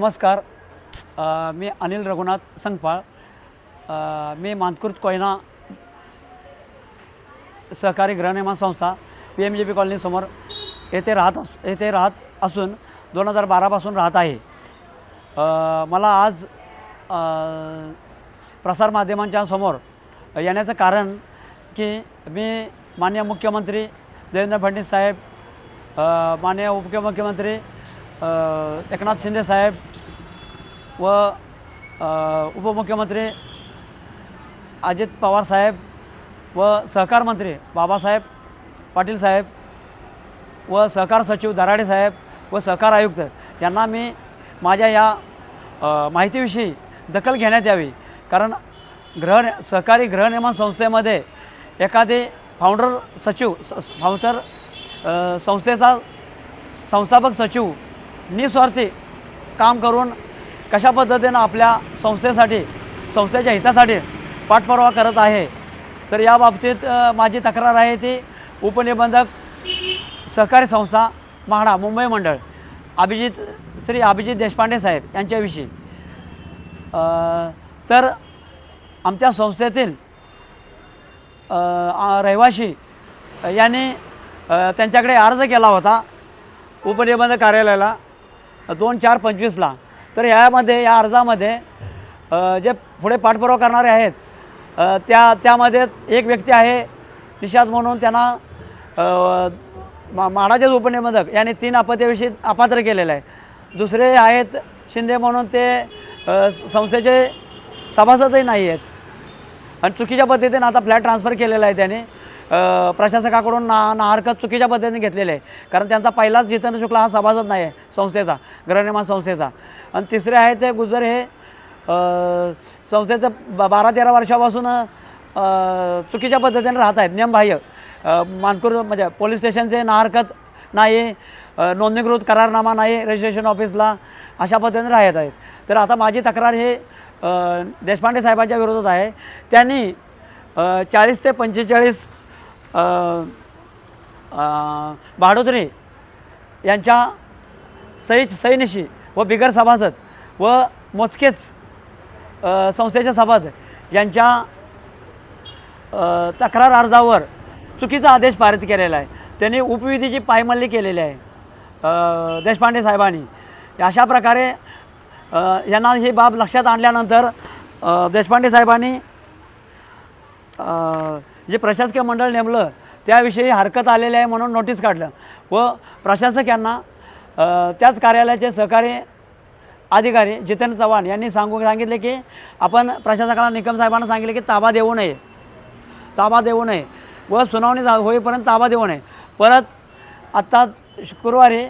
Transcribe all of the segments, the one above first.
नमस्कार. अ, मी अनिल रघुनाथ संगपाळ. अ, मी मानकृत कोयना सहकारी गृहनिर्माण संस्था पी एम जे पी कॉलनीसमोर येथे राहत अस येथे राहत असून दोन हजार बारापासून राहत आहे. अ, मला आज अ, प्रसारमाध्यमांच्या समोर येण्याचं कारण की मी माननीय मुख्यमंत्री देवेंद्र फडणवीस साहेब अ, माननीय उपमुख्यमंत्री अ, एकनाथ शिंदे साहेब व उपमुख्यमंत्री अजित पवार साहेब व सहकार मंत्री बाबासाहेब पाटील साहेब व सहकार सचिव दराडे साहेब व सहकार आयुक्त यांना मी माझ्या या माहितीविषयी दखल घेण्यात यावी. कारण ग्रह सहकारी गृहनिर्माण संस्थेमध्ये एखादे फाउंडर सचिव स- फाउंडर संस्थेचा संस्थापक सचिव निस्वार्थी काम करून कशा पद्धतीनं आपल्या संस्थेसाठी संस्थेच्या हितासाठी पाठपुरावा करत आहे. तर या बाबतीत माझी तक्रार आहे ती उपनिबंधक सहकारी संस्था म्हाडा मुंबई मंडळ अभिजित श्री अभिजित देशपांडे साहेब यांच्याविषयी. तर आमच्या संस्थेतील रहिवाशी यांनी त्यांच्याकडे अर्ज केला होता उपनिबंधक कार्यालयाला दोन चार पंचवीसला. तर यामध्ये या अर्जामध्ये जे पुढे पाठपुरावा करणारे आहेत त्या त्यामध्ये एक व्यक्ती आहे निषाद म्हणून त्यांना मा माडाचे उपनिबंधक यांनी तीन अपत्याविषयी अपात्र केलेलं आहे. दुसरे आहेत शिंदे म्हणून ते संस्थेचे सभासदही नाही आहेत. आणि चुकीच्या पद्धतीने आता फ्लॅट ट्रान्सफर केलेला आहे त्याने. प्रशासकाकडून ना नाहरकत चुकीच्या पद्धतीने घेतलेले आहे. कारण त्यांचा पहिलाच जितेंद्र शुक्ला हा सभासद नाही आहे संस्थेचा गृहनिर्माण संस्थेचा. आणि तिसरे आहे ते गुजर हे संस्थेचं ब बारा तेरा वर्षापासून चुकीच्या पद्धतीने राहत आहेत. नियमबाह्य मानकूर म्हणजे पोलीस स्टेशनचे नाहरकत नाही नोंदणीकृत करारनामा नाही रजिस्ट्रेशन ऑफिसला अशा पद्धतीने राहत आहेत. तर आता माझी तक्रार हे देशपांडे साहेबांच्या विरोधात आहे. त्यांनी चाळीस ते पंचेचाळीस भाडोदरे यांच्या सै सैनिशी व बिगर सभासद व मोजकेच संस्थेच्या संस्थेचे सभासद यांच्या तक्रार अर्जावर चुकीचा आदेश पारित केलेला आहे. त्यांनी उपविधीची पायमल्ली केलेली आहे देशपांडे साहेबांनी. अशा प्रकारे यांना ही बाब लक्षात आणल्यानंतर देशपांडे साहेबांनी जे प्रशासकीय मंडळ नेमलं त्याविषयी हरकत आलेली आहे म्हणून नोटीस काढलं. व प्रशासक यांना त्याच कार्यालयाचे सहकारी अधिकारी जितेंद्र चव्हाण यांनी सांगू सांगितले की आपण प्रशासकाला निकम साहेबांना सांगितले की ताबा देऊ नये. ताबा देऊ नये. व सुनावणी होईपर्यंत ताबा देऊ नये. परत आत्ता शुक्रवारी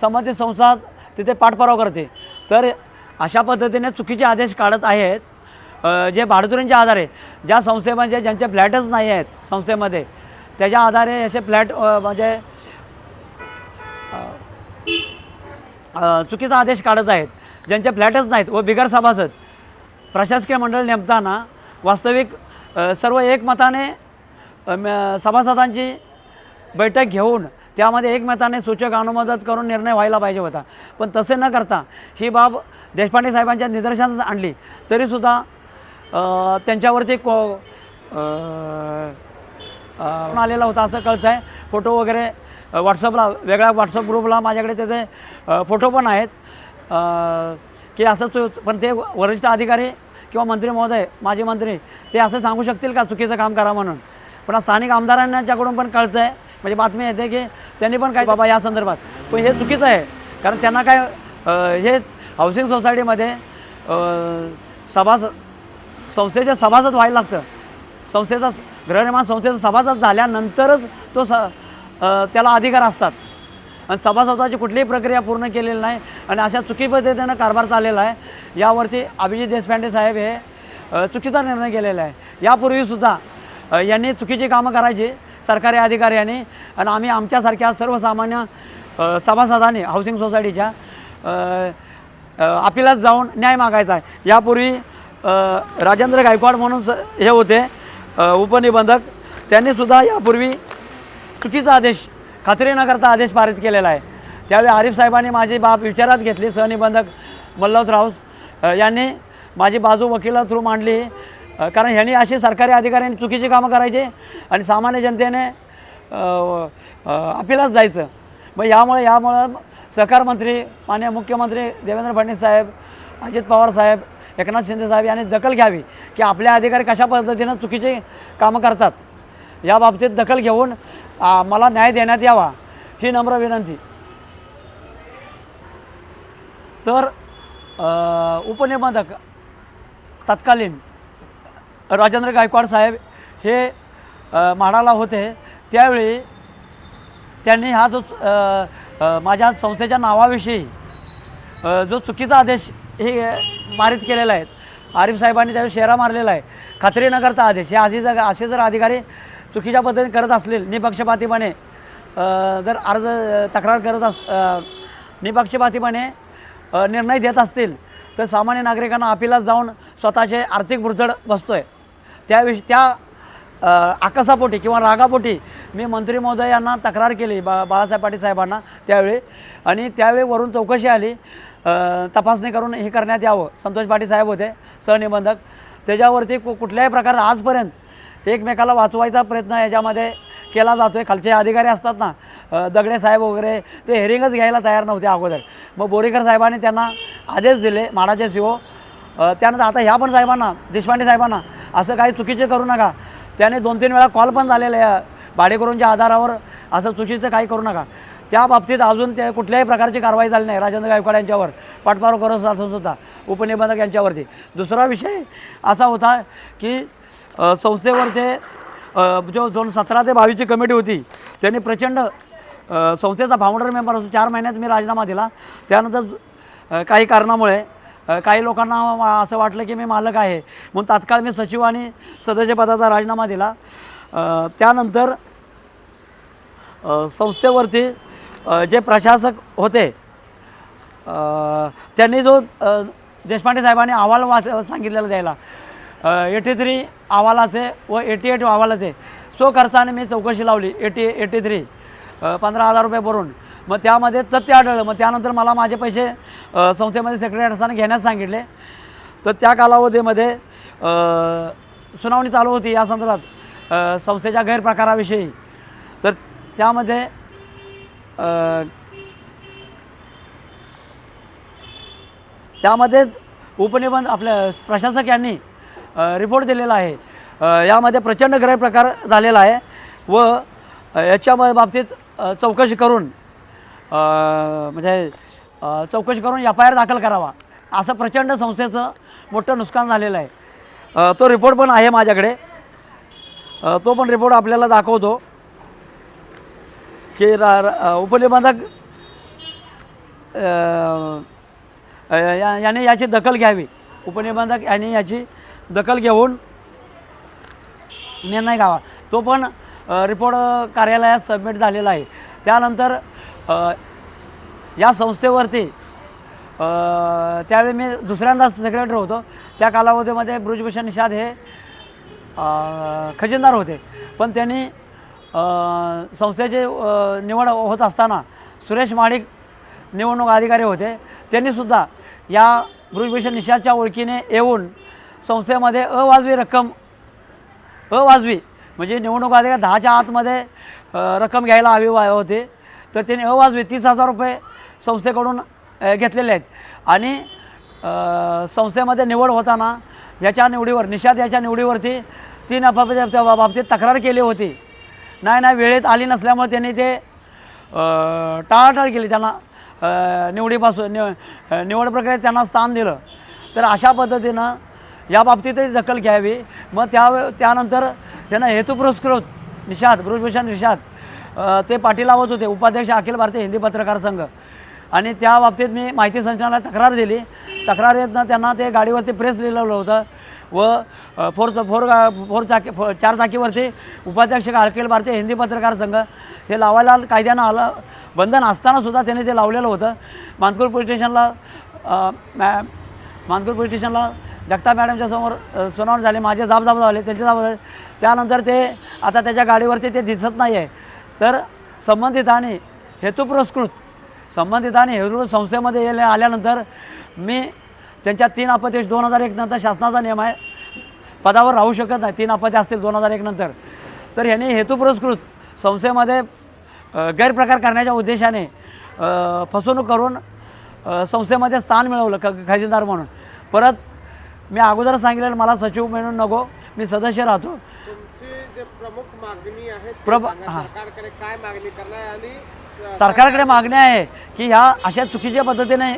संबंधित संस्था तिथे पाठपुरावा करते. तर अशा पद्धतीने चुकीचे आदेश काढत आहेत. जे भाडतुरींच्या आधारे ज्या संस्थेमध्ये ज्यांचे फ्लॅटच नाही आहेत संस्थेमध्ये त्याच्या आधारे असे फ्लॅट म्हणजे चुकीचा आदेश काढत आहेत. ज्यांचे फ्लॅटच नाहीत व बिगर सभासद प्रशासकीय मंडळ नेमताना वास्तविक सर्व एकमताने म- सभासदांची बैठक घेऊन त्यामध्ये एकमताने सूचक अनुमोदन करून निर्णय व्हायला पाहिजे होता. पण तसे न करता ही बाब देशपांडे साहेबांच्या निदर्शनास आणली. तरीसुद्धा त्यांच्यावरती को आलेला होता असं कळतं आहे फोटो वगैरे व्हॉट्सअपला वेगळ्या व्हॉट्सअप ग्रुपला माझ्याकडे त्याचे फोटो पण आहेत. की असं पण ते वरिष्ठ अधिकारी किंवा मंत्री महोदय माजी मंत्री ते असं सांगू शकतील का चुकीचं काम करा म्हणून? पण स्थानिक आमदारांच्याकडून पण कळतं आहे म्हणजे बातमी येते की त्यांनी पण काय बाबा या संदर्भात पण हे चुकीचं आहे. कारण त्यांना काय हे हाऊसिंग सोसायटीमध्ये सभा संस्थेच्या सभासद व्हायला लागतं. संस्थेचा गृहनिर्माण संस्थेचा सभासद झाल्यानंतरच तो स त्याला अधिकार असतात. आणि सभासदाची कुठलीही प्रक्रिया पूर्ण केलेली नाही आणि अशा चुकी पद्धतीनं कारभार चाललेला आहे. यावरती अभिजित देशपांडे साहेब हे चुकीचा निर्णय केलेला आहे. यापूर्वीसुद्धा यांनी चुकीची कामं करायची सरकारी अधिकाऱ्यांनी आणि आम्ही आमच्यासारख्या सर्वसामान्य सभासदांनी हाऊसिंग सोसायटीच्या अपिलात जाऊन न्याय मागायचा आहे. यापूर्वी राजेंद्र गायकवाड म्हणून स हे होते. उपनिबंधक. त्यांनीसुद्धा यापूर्वी चुकीचा आदेश खात्री न करता आदेश पारित केलेला आहे. त्यावेळी आरिफ साहेबांनी माझी बाब विचारात घेतली. सहनिबंधक मल्लोत राऊस यांनी माझी बाजू वकिला थ्रू मांडली. कारण ह्यांनी असे सरकारी अधिकाऱ्यांनी चुकीची कामं करायचे आणि सामान्य जनतेने अपिलाच जायचं. मग यामुळे यामुळं सहकार मंत्री माननीय मुख्यमंत्री देवेंद्र फडणवीस साहेब अजित पवार साहेब एकनाथ शिंदे साहेब यांनी दखल घ्यावी की आपले अधिकारी कशा पद्धतीनं चुकीचे कामं करतात. या बाबतीत दखल घेऊन मला न्याय देण्यात यावा ही नम्र विनंती. तर उपनिबंधक तत्कालीन राजेंद्र गायकवाड साहेब हे म्हाडाला होते त्यावेळी त्यांनी हा जो माझ्या संस्थेच्या नावाविषयी जो चुकीचा आदेश हे अ, पारित आहेत. आरिफ साहेबांनी त्यावेळी शेरा मारलेला आहे. खात्री न करता आदेश. हे असे जर असे जर अधिकारी चुकीच्या पद्धतीने करत असतील निपक्षपातीपणे जर अर्ज तक्रार करत अस निपक्षपातीपणे निर्णय देत असतील तर सामान्य नागरिकांना अपिलात जाऊन स्वतःचे आर्थिक भुरचड बसतो आहे त्याविष त्या आकसापोटी किंवा रागापोटी मी मंत्री महोदय यांना तक्रार केली बा बाळासाहेब पाटील साहेबांना त्यावेळी. आणि त्यावेळी वरून चौकशी आली. तपासणी करून हे करण्यात यावं. संतोष पाटील साहेब होते सहनिबंधक. त्याच्यावरती कु कुठल्याही प्रकारे आजपर्यंत एकमेकाला वाचवायचा प्रयत्न याच्यामध्ये केला जातो आहे खालचे अधिकारी असतात ना दगडे साहेब वगैरे ते हेरिंगच घ्यायला तयार नव्हते अगोदर. मग बोरीकर साहेबांनी त्यांना आदेश दिले माडाचे सी त्यानंतर आता ह्या पण साहेबांना देशपांडे साहेबांना असं काही चुकीचे करू नका. त्याने दोन तीन वेळा कॉल पण झालेले आहे भाडेकरूंच्या आधारावर असं चुकीचं काही करू नका. त्या बाबतीत अजून ते कुठल्याही प्रकारची कारवाई झाली नाही. राजेंद्र गायकवाड यांच्यावर पाठपारो करत असत होता उपनिबंधक यांच्यावरती. दुसरा विषय असा होता की अ, संस्थेवर ते जो दोन सतरा ते बावीसची कमिटी होती त्यांनी प्रचंड संस्थेचा फाउंडर मेंबर असतो चार महिन्यात मी राजीनामा दिला. त्यानंतर काही कारणामुळे काही लोकांना वा- असं वाटलं की मी मालक आहे. म्हणून तात्काळ मी सचिव आणि सदस्यपदाचा राजीनामा दिला. त्यानंतर संस्थेवरती जे प्रशासक होते त्यांनी जो देशपांडे साहेबांनी अहवाल वाच सांगितलेला द्यायला एटी थ्री अहवालाचे व एटी एट अहवालाचे सो करताना मी चौकशी लावली एटी एटी थ्री पंधरा हजार रुपये भरून. मग त्यामध्ये तथ्य आढळलं मग त्यानंतर मला माझे पैसे संस्थेमध्ये सेक्रेटरी असताना घेण्यास सांगितले. तर त्या कालावधीमध्ये सुनावणी चालू होती या संदर्भात संस्थेच्या गैरप्रकाराविषयी. तर त्यामध्ये त्यामध्ये उपनिबंध आपल्या प्रशासक यांनी रिपोर्ट दिलेला आहे. यामध्ये प्रचंड गैरप्रकार झालेला आहे व याच्या बाबतीत चौकशी करून म्हणजे चौकशी करून एफ आय आर दाखल करावा असं प्रचंड संस्थेचं मोठं नुकसान झालेलं आहे. तो रिपोर्ट पण आहे माझ्याकडे. तो पण रिपोर्ट आपल्याला दाखवतो. की रा उपनिबंधक या याने याची दखल घ्यावी. उपनिबंधक यांनी याची दखल घेऊन निर्णय घ्यावा. तो पण रिपोर्ट कार्यालयात सबमिट झालेला आहे. त्यानंतर या संस्थेवरती त्यावेळी मी दुसऱ्यांदा सेक्रेटरी होतो. त्या कालावधीमध्ये ब्रुजभूषण निषाद हे खजिनदार होते. पण त्यांनी संस्थेचे निवड होत असताना सुरेश माडिक निवडणूक अधिकारी होते. त्यांनीसुद्धा या ब्रुजभूषण निषादच्या ओळखीने येऊन संस्थेमध्ये अवाजवी रक्कम अवाजवी म्हणजे निवडणूक अधिकारी दहाच्या आतमध्ये रक्कम घ्यायला हवी वा- होती. तर त्यांनी अवाजवी तीस हजार रुपये संस्थेकडून घेतलेले आहेत. आणि संस्थेमध्ये निवड होताना याच्या निवडीवर निषाद याच्या निवडीवरती तीन अपघाताच्या बाबतीत तक्रार केली होती. नाही नाही वेळेत आली नसल्यामुळे त्यांनी ते टाळाटाळ केली. त्यांना निवडीपासून निव निवड प्रक्रियेत त्यांना स्थान दिलं. तर अशा पद्धतीनं या बाबतीतही दखल घ्यावी. मग त्या त्यानंतर त्यांना हेतू पुरस्कृत निषाद ब्रुजभूषण निषाद ते पाठी लावत होते उपाध्यक्ष अखिल भारतीय हिंदी पत्रकार संघ. आणि त्या बाबतीत मी माहिती संचालनाला तक्रार दिली. तक्रारीतनं त्यांना ते गाडीवरती प्रेस लिहिलेलं होतं. व फोर फोर फोर चाकी फो चार चाकीवरती उपाध्यक्ष अखिल भारतीय हिंदी पत्रकार संघ हे लावायला कायद्यानं आलं. बंधन असतानासुद्धा त्यांनी ते लावलेलं होतं. मानपूर पोलीस स्टेशनला मॅ मानकूर पोलीस स्टेशनला जगताप मॅडमच्या समोर अ, सुनावणी झाली. माझे जाब जाब झाले त्यांचे जाब झाले. त्यानंतर ते आता त्याच्या गाडीवरती ते दिसत नाही आहे तर संबंधितांनी हेतुपुरस्कृत पुरस्कृत संबंधित आणि संस्थेमध्ये येले आल्यानंतर मी त्यांच्या तीन अपत्य दोन हजार एक नंतर शासनाचा नियम आहे. पदावर राहू शकत नाही. तीन अपत्य असतील दोन हजार एक नंतर. तर ह्यांनी हेतू पुरस्कृत संस्थेमध्ये गैरप्रकार करण्याच्या उद्देशाने फसवणूक करून संस्थेमध्ये स्थान मिळवलं ख खजिनदार म्हणून. परत मी अगोदर सांगितलेलं मला सचिव म्हणून नको. मी सदस्य राहतो. प्रमुख मागणी आहे प्रभ-. हां. सरकारकडे काय मागणी करणार आणि अ, सरकारकडे मागणी आहे की ह्या अशा चुकीच्या पद्धतीने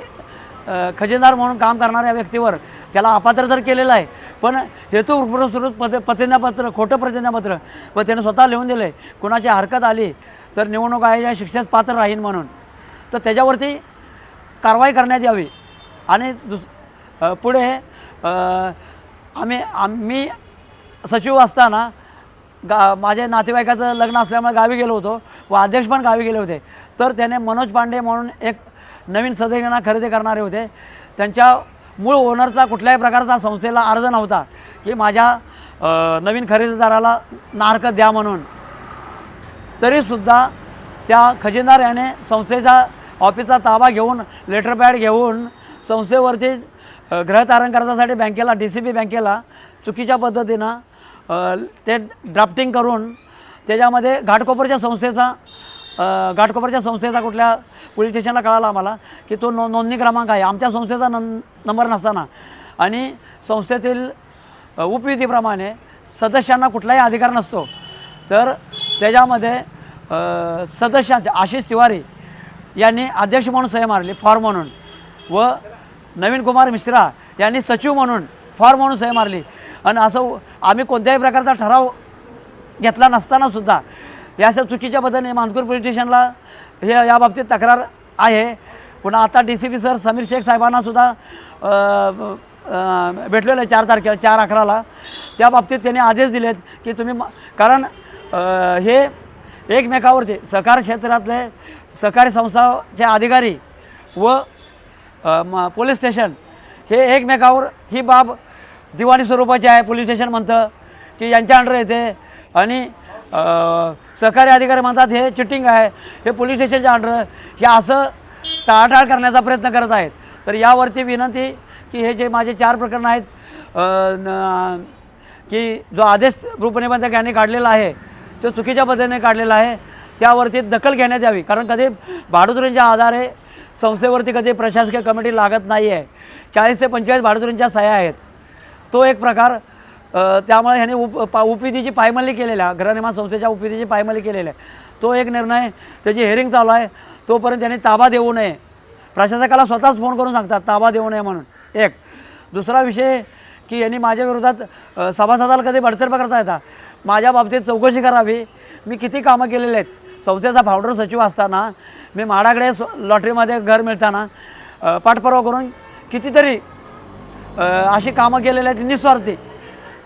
खजिनदार म्हणून काम करणाऱ्या व्यक्तीवर त्याला अपात्र तर केलेलं आहे. पण हेतू पुरस्कृत पद प्रतिज्ञापत्र खोटं प्रतिज्ञापत्र व त्याने स्वतः लिहून दिलं. आहे कुणाची हरकत आली तर निवडणूक आयोगाच्या शिक्षेस पात्र राहीन म्हणून. तर त्याच्यावरती कारवाई करण्यात यावी. आणि दुस पुढे आम्ही आम्ही सचिव असताना गा माझ्या नातेवाईकाचं लग्न असल्यामुळे गावी गेलो होतो व अध्यक्ष पण गावी गेले होते. तर त्याने मनोज पांडे म्हणून एक नवीन सदस्यांना खरेदी करणारे होते. त्यांच्या मूळ ओनरचा कुठल्याही प्रकारचा संस्थेला अर्ज नव्हता की माझ्या नवीन खरेदीदाराला नारकत द्या म्हणून. तरीसुद्धा त्या खजिनदार याने संस्थेचा ऑफिसचा ताबा घेऊन लेटर पॅड घेऊन संस्थेवरती ग्रहतारण करण्यासाठी बँकेला डी सी बी बँकेला चुकीच्या पद्धतीनं ते ड्राफ्टिंग करून त्याच्यामध्ये घाटकोपरच्या संस्थेचा घाटकोपरच्या संस्थेचा कुठल्या पोलीस स्टेशनला कळाला आम्हाला की तो नो नोंदणी क्रमांक आहे. आमच्या संस्थेचा नं नंबर नसताना. आणि संस्थेतील उपयुतीप्रमाणे उपविधीप्रमाणे सदस्यांना कुठलाही अधिकार नसतो. तर त्याच्यामध्ये सदस्यांचे आशिष तिवारी यांनी अध्यक्ष म्हणून सह मारली फॉर्म म्हणून. व नवीन कुमार मिश्रा यांनी सचिव म्हणून फॉर्म म्हणून सह मारली. आणि असं आम्ही कोणत्याही प्रकारचा ठराव घेतला नसताना सुद्धा या अशा चुकीच्या बद्दल मानकूर पोलीस स्टेशनला हे या बाबतीत तक्रार आहे. पुन्हा आता D C P sir Sameer Shaikh साहेबांना सुद्धा भेटलेलं आहे चार तारखेला चार अकराला. त्या बाबतीत त्यांनी आदेश दिलेत की तुम्ही म- कारण हे एकमेकावरती सहकार क्षेत्रातले सहकारी संस्थाचे अधिकारी व म- पोलीस स्टेशन हे एकमेकावर ही बाब दिवाणी स्वरूपाची आहे. पोलीस स्टेशन म्हणतं की यांच्या अंडर येते आणि सहकारी अधिकारी म्हणतात हे चिटिंग आहे हे पोलीस स्टेशनच्या अंडर हे असं टाळाटाळ करण्याचा प्रयत्न करत आहेत. तर यावरती विनंती की हे जे माझे चार प्रकरणं आहेत न- की जो आदेश गृहनिबंधक यांनी काढलेला आहे तो चुकीच्या पद्धतीने काढलेला आहे त्यावरती दखल घेण्यात यावी. कारण कधी भाडुतरींच्या आधारे संस्थेवरती कधी प्रशासकीय कमिटी लागत नाही आहे चाळीस ते पंचेचाळीस भाडुतरींच्या सह्या आहेत. तो एक प्रकार त्यामुळे ह्याने उप पा उपितीची पायमल्ली केलेल्या गृहनिर्माण संस्थेच्या उपितीची पायमल्ली केलेली आहे तो एक निर्णय त्याची हेअरिंग चालू आहे. तोपर्यंत त्याने ताबा देऊ नये. प्रशासकाला स्वतःच फोन करून सांगतात ताबा देऊ नये म्हणून. एक. दुसरा विषय की यांनी माझ्या विरोधात सभासदाला कधी बडतर्फ करता येतात माझ्या बाबतीत चौकशी करावी. मी किती कामं केलेली आहेत? संस्थेचा फाउंडर सचिव असताना मी म्हाडाकडे स्व- लॉटरीमध्ये घर मिळताना पाठपुरावा करून कितीतरी अशी कामं केलेली आहेत निस्वार्थी.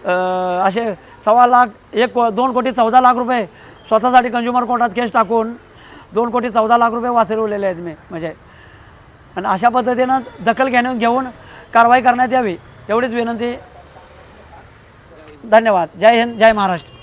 असे सव्वा लाख एक को दोन कोटी चौदा लाख रुपये स्वतःसाठी कंझ्युमर कोर्टात केस टाकून दोन कोटी चौदा लाख रुपये वाचवलेले आहेत मी म्हणजे. आणि अशा पद्धतीनं दखल घेणं घेऊन कारवाई करण्यात यावी एवढीच विनंती. धन्यवाद. जय हिंद जय महाराष्ट्र.